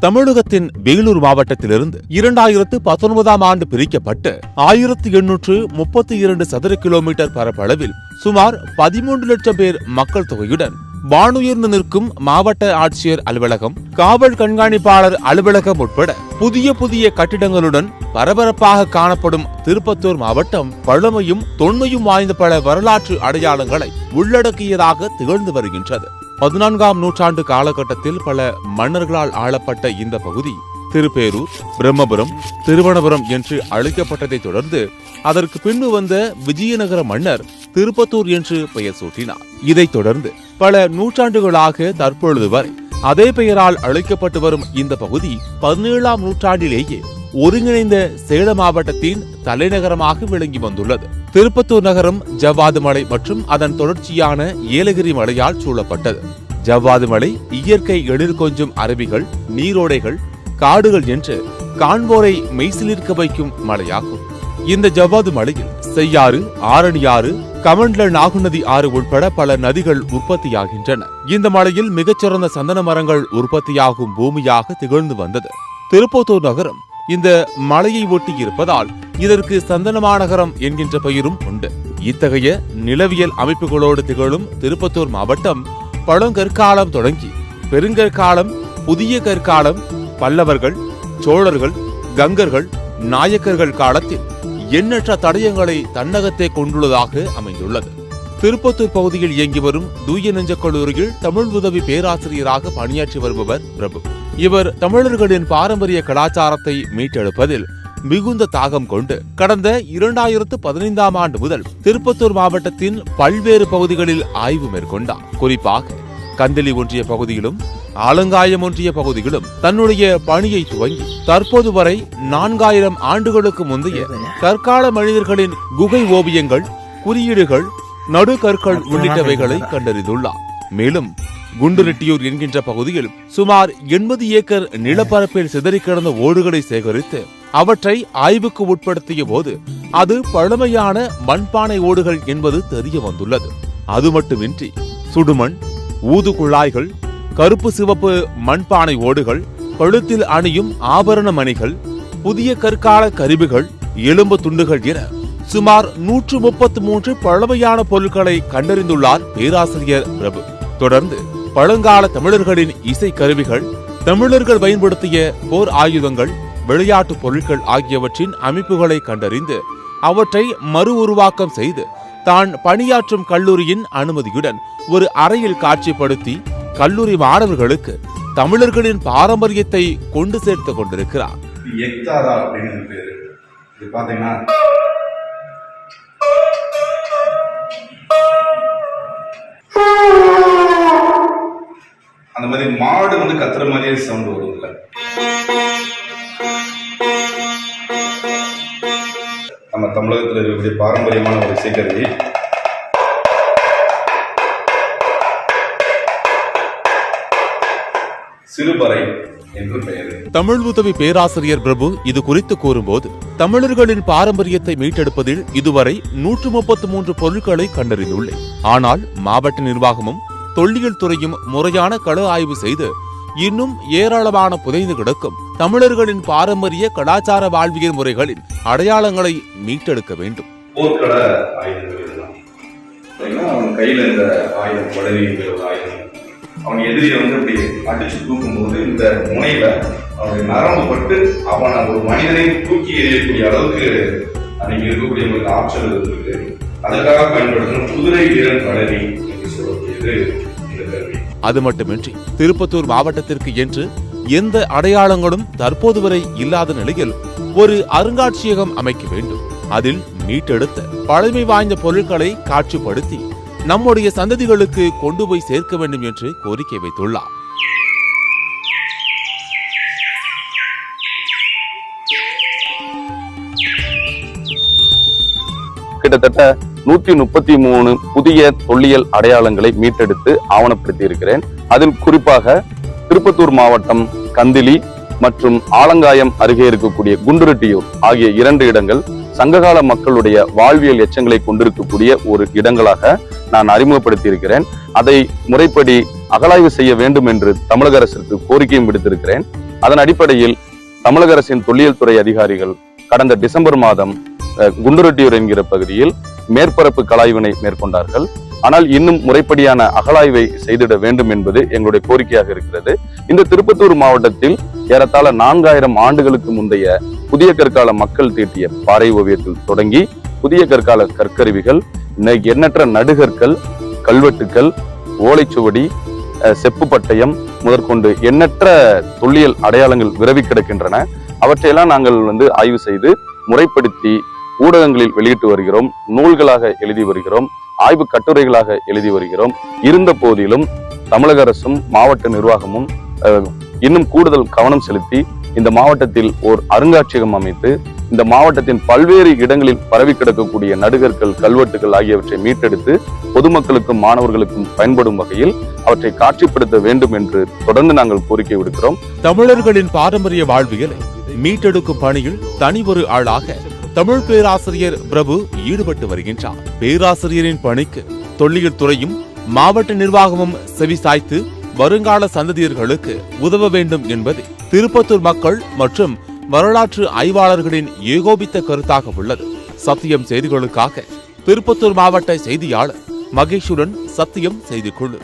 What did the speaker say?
தமிழகத்தின் வேலூர் மாவட்டத்திலிருந்து இரண்டாயிரத்து பத்தொன்பதாம் ஆண்டு பிரிக்கப்பட்டு ஆயிரத்தி எண்ணூற்று முப்பத்தி இரண்டு சதுர கிலோமீட்டர் பரப்பளவில் சுமார் பதிமூன்று லட்சம் பேர் மக்கள் தொகையுடன் வானுயர்ந்து நிற்கும் மாவட்ட ஆட்சியர் அலுவலகம் காவல் கண்காணிப்பாளர் அலுவலகம் உட்பட புதிய புதிய கட்டிடங்களுடன் பரபரப்பாக காணப்படும் திருப்பத்தூர் மாவட்டம் பழமையும் தொன்மையும் வாய்ந்த பல வரலாற்று அடையாளங்களை உள்ளடக்கியதாக திகழ்ந்து வருகின்றது. பதினான்காம் நூற்றாண்டு காலகட்டத்தில் பல மன்னர்களால் ஆளப்பட்ட இந்த பகுதி திருப்பேரூர் பிரம்மபுரம் திருவனபுரம் என்று அழைக்கப்பட்டதைத் தொடர்ந்து அதற்கு பின்பு வந்த விஜயநகர மன்னர் திருப்பத்தூர் என்று பெயர் சூட்டினார். இதைத் தொடர்ந்து பல நூற்றாண்டுகளாக தற்பொழுது வரை அதே பெயரால் அழைக்கப்பட்டு வரும் இந்த பகுதி பதினேழாம் நூற்றாண்டிலேயே ஒருங்கிணைந்த சேலம் மாவட்டத்தின் தலைநகரமாக விளங்கி வந்துள்ளது. திருப்பத்தூர் நகரம் ஜவ்வாது மலை மற்றும் அதன் தொடர்ச்சியான ஏலகிரி மலையால் சூழப்பட்டது. ஜவ்வாது மலை இயற்கை எழில் கொஞ்சும் அருவிகள் நீரோடைகள் காடுகள் என்று காண்போரை மெய்சிலிருக்க வைக்கும் மலையாகும். இந்த ஜவ்வாது மலையில் செய்யாறு ஆரணியாறு கமண்ட்ல நாகுநதி ஆறு உட்பட பல நதிகள் உற்பத்தியாகின்றன. இந்த மலையில் மிகச்சிறந்த சந்தன மரங்கள் உற்பத்தியாகும் பூமியாக திகழ்ந்து வந்தது. திருப்பத்தூர் நகரம் இந்த மலையை ஒட்டி இருப்பதால் இதற்கு சந்தனமாநகரம் என்கின்ற பெயரும் உண்டு. இத்தகைய நிலவியல் அமைப்புகளோடு திகழும் திருப்பத்தூர் மாவட்டம் பழங்கற்காலம் தொடங்கி பெருங்கற்காலம் புதிய கற்காலம் பல்லவர்கள் சோழர்கள் கங்கர்கள் நாயக்கர்கள் காலத்தில் எண்ணற்ற தடயங்களை தன்னகத்தை கொண்டுள்ளதாக அமைந்துள்ளது. திருப்பத்தூர் பகுதியில் இயங்கி வரும் தூய நெஞ்ச கல்லூரியில் தமிழ் உதவி பேராசிரியராக பணியாற்றி வருபவர் பிரபு. இவர் தமிழர்களின் பாரம்பரிய கலாச்சாரத்தை மீட்டெடுப்பதில் மிகுந்த தாகம் கொண்டு கடந்த இரண்டாயிரத்து பதினைந்தாம் ஆண்டு முதல் திருப்பத்தூர் மாவட்டத்தின் பல்வேறு பகுதிகளில் ஆய்வு மேற்கொண்டார். குறிப்பாக கந்தளி ஒன்றிய பகுதியிலும் ஆலங்காயம் ஒன்றிய பகுதியிலும் தன்னுடைய பணியை துவங்கி தற்போது வரை நான்காயிரம் ஆண்டுகளுக்கு முந்தைய கற்கால மனிதர்களின் குகை ஓவியங்கள் குறியீடுகள் நடுகற்கள் உள்ளிட்டவைகளை கண்டறிந்துள்ளார். மேலும் குண்டுரெட்டியூர் என்கின்ற பகுதியில் சுமார் எண்பது ஏக்கர் நிலப்பரப்பில் சிதறி கிடந்த ஓடுகளை சேகரித்து அவற்றை ஆய்வுக்கு உட்படுத்திய போது அது பழமையான மண்பானை ஓடுகள் என்பது தெரிய வந்துள்ளது. அது மட்டுமின்றி சுடுமண் ஊது குழாய்கள் கருப்பு சிவப்பு மண்பானை ஓடுகள் கழுத்தில் அணியும் ஆபரண மணிகள் புதிய கற்கால கருவிகள் எலும்பு துண்டுகள் என சுமார் நூற்று முப்பத்து மூன்று பழமையான பொருட்களை கண்டறிந்துள்ளார் பேராசிரியர் பிரபு. தொடர்ந்து பழங்கால தமிழர்களின் இசை கருவிகள் தமிழர்கள் பயன்படுத்திய போர் ஆயுதங்கள் விளையாட்டு பொருட்கள் ஆகியவற்றின் அமைப்புகளை கண்டறிந்து அவற்றை மறு உருவாக்கம் செய்து தான் பணியாற்றும் கல்லூரியின் அனுமதியுடன் ஒரு அறையில் காட்சிப்படுத்தி கல்லூரி மாணவர்களுக்கு தமிழர்களின் பாரம்பரியத்தை கொண்டு சேர்த்து கொண்டிருக்கிறார். அந்த மாதிரி மாடு வந்து கத்துற மாதிரியே சவுண்ட் வரும் இதுல. நம்ம தமிழகத்தில் இருக்கக்கூடிய பாரம்பரியமான ஒரு இசைக்கருவி. சிறுபறை தமிழ் உதவி பேராசிரியர் பிரபு இது குறித்து கூறும்போது தமிழர்களின் பாரம்பரியத்தை மீட்டெடுப்பதில் இதுவரை நூற்று முப்பத்தி மூன்று பொருட்களை கண்டறிந்துள்ளேன். ஆனால் மாவட்ட நிர்வாகமும் தொல்லியல் துறையும் முறையான கள ஆய்வு செய்து இன்னும் ஏராளமான புதைந்து கிடக்கும் தமிழர்களின் பாரம்பரிய கலாச்சார வாழ்வியல் முறைகளின் அடையாளங்களை மீட்டெடுக்க வேண்டும். போர்க்கள ஆயுதங்கள் அவன் கையில இந்த ஆயுதம் வளரிங்கிற ஒரு ஆயுதம். அவன் எதிரியை வந்து இப்படி அடிச்சு தூக்கும் போது இந்த முனையில அவனுடைய நரம்பு பட்டு அவன் ஒரு மனிதனை தூக்கி எறியக்கூடிய அளவுக்கு அன்னைக்கு இருக்கக்கூடியவங்களுக்கு ஆற்றல் இருக்கு அதுக்காக பயன்படுத்தணும் குதிரை வீரன் வளரி என்று அது மட்டுமின்றி திருப்பத்தூர் மாவட்டத்திற்கு என்று எந்த அடையாளங்களும் தற்போது வரை இல்லாத நிலையில் ஒரு அருங்காட்சியகம் அமைக்க வேண்டும். அதில் மீட்டெடுத்த பழமை வாய்ந்த பொருட்களை காட்சிப்படுத்தி நம்முடைய சந்ததிகளுக்கு கொண்டு போய் சேர்க்க வேண்டும் என்று கோரிக்கை வைத்துள்ளார். கிட்டத்தட்ட நூத்தி முப்பத்தி மூணு புதிய தொல்லியல் அடையாளங்களை மீட்டெடுத்து ஆவணப்படுத்தி இருக்கிறேன் அதில் குறிப்பாக திருப்பத்தூர் மாவட்டம் கந்திலி மற்றும் ஆலங்காயம் அருகே இருக்கக்கூடிய குண்டுரட்டியூர் ஆகிய இரண்டு இடங்கள் சங்ககால மக்களுடைய வாழ்வியல் எச்சங்களை கொண்டிருக்கக்கூடிய ஒரு இடங்களாக நான் அறிமுகப்படுத்தி இருக்கிறேன் அதை முறைப்படி அகலாய்வு செய்ய வேண்டும் என்று தமிழக அரசிற்கு கோரிக்கையும் விடுத்திருக்கிறேன். அதன் அடிப்படையில் தமிழக அரசின் தொல்லியல் துறை அதிகாரிகள் கடந்த டிசம்பர் மாதம் குண்டுரட்டியூர் என்கிற பகுதியில் மேற்பரப்பு கலாய்வினை மேற்கொண்டார்கள். ஆனால் இன்னும் முறைப்படியான அகழாய்வை செய்திட வேண்டும் என்பது எங்களுடைய கோரிக்கையாக இருக்கிறது. இந்த திருப்பத்தூர் மாவட்டத்தில் ஏறத்தாழ நான்காயிரம் ஆண்டுகளுக்கு முந்தைய புதிய கற்கால மக்கள் தீட்டிய பாறை ஓவியத்தில் தொடங்கி புதிய கற்கால கற்கருவிகள் எண்ணற்ற நடுகற்கள் கல்வெட்டுக்கள் ஓலைச்சுவடி செப்பு பட்டயம் முதற்கொண்டு எண்ணற்ற தொல்லியல் அடையாளங்கள் விரவி கிடக்கின்றன. அவற்றையெல்லாம் நாங்கள் வந்து ஆய்வு செய்து முறைப்படுத்தி ஊடகங்களில் வெளியிட்டு வருகிறோம் நூல்களாக எழுதி வருகிறோம் ஆய்வு கட்டுரைகளாக எழுதி வருகிறோம். இருந்த போதிலும் தமிழக அரசும் மாவட்ட நிர்வாகமும் இன்னும் கூடுதல் கவனம் செலுத்தி இந்த மாவட்டத்தில் ஓர் அருங்காட்சியகம் அமைத்து இந்த மாவட்டத்தின் பல்வேறு இடங்களில் பரவி கிடக்கக்கூடிய நடுகர்கள் கல்வெட்டுகள் ஆகியவற்றை மீட்டெடுத்து பொதுமக்களுக்கும் மாணவர்களுக்கும் பயன்படும் வகையில் அவற்றை காட்சிப்படுத்த வேண்டும் என்று தொடர்ந்து நாங்கள் கோரிக்கை விடுக்கிறோம். தமிழர்களின் பாரம்பரிய வாழ்வியலை மீட்டெடுக்கும் பணியில் தனி ஒரு ஆளாக தமிழ் பேராசிரியர் பிரபு ஈடுபட்டு வருகின்றார். பேராசிரியரின் பணிக்கு தொல்லியல் துறையும் மாவட்ட நிர்வாகமும் செவிசாய்த்து வருங்கால சந்ததியர்களுக்கு உதவ வேண்டும் என்பது திருப்பத்தூர் மக்கள் மற்றும் வரலாற்று ஆய்வாளர்களின் ஏகோபித்த கருத்தாக உள்ளது. சத்தியம் செய்திகளுக்காக திருப்பத்தூர் மாவட்ட செய்தியாளர் மகேஷுடன் சத்தியம் செய்திக்குழு.